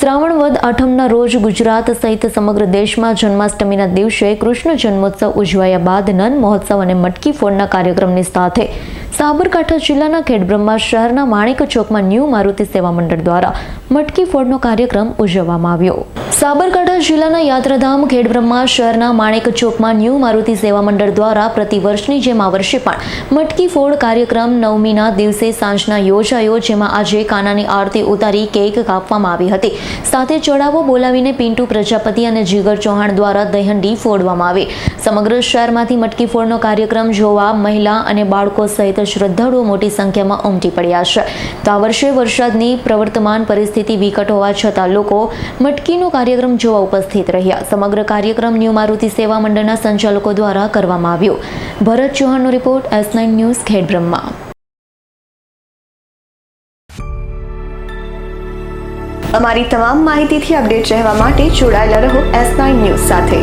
શ્રાવણ વદ આઠમના રોજ ગુજરાત સહિત સમગ્ર દેશમાં જન્માષ્ટમીના દિવસે કૃષ્ણ જન્મોત્સવ ઉજવાયા બાદ નન મહોત્સવ અને મટકી ફોડના કાર્યક્રમની સાથે સાબરકાંઠા જિલ્લાના ખેડબ્રહ્મા શહેરના માણેક ચોકમાં ન્યૂ મારુતિ સેવા મંડળ દ્વારા મટકી ફોડનો કાર્યક્રમ ઉજવવામાં આવ્યો. સાબરકાંઠા જિલ્લાના યાત્રાધામ ખેડબ્રહ્મા શહેરના માણેક ચોકમાં ન્યૂ મારુતિ સેવા મંડળ દ્વારા પ્રતિ વર્ષની જેમ આ વર્ષે પણ મટકી ફોડ કાર્યક્રમ નવમીના દિવસે સાંજના યોજાયો, જેમાં આજે કાનાની આરતી ઉતારી કેક કાપવામાં આવી હતી. સાથે ચડાવો બોલાવીને પિન્ટુ પ્રજાપતિ અને જીગર ચૌહાણ દ્વારા દહીહંડી ફોડવામાં આવી. સમગ્ર શહેરમાંથી મટકી ફોડનો કાર્યક્રમ જોવા મહિલા અને બાળકો સહિત શ્રદ્ધાળુઓ મોટી સંખ્યામાં ઉમટી પડ્યા છે. તો આ વર્ષે વરસાદની પ્રવર્તમાન પરિસ્થિતિ વિકટ હોવા છતાં લોકો મટકીનો કાર્યક્રમ જોવા ઉપસ્થિત રહ્યા. સમગ્ર કાર્યક્રમ ન્યૂ મારુતિ સેવા મંડળના સંચાલકો દ્વારા કરવામાં આવ્યો. Bharat ચૌહાણનો report S nine news Khedbrahma. અમારી તમામ માહિતીથી અપડેટ રહેવા માટે જોડાયેલા રહો એસ નાઇન ન્યૂઝ સાથે.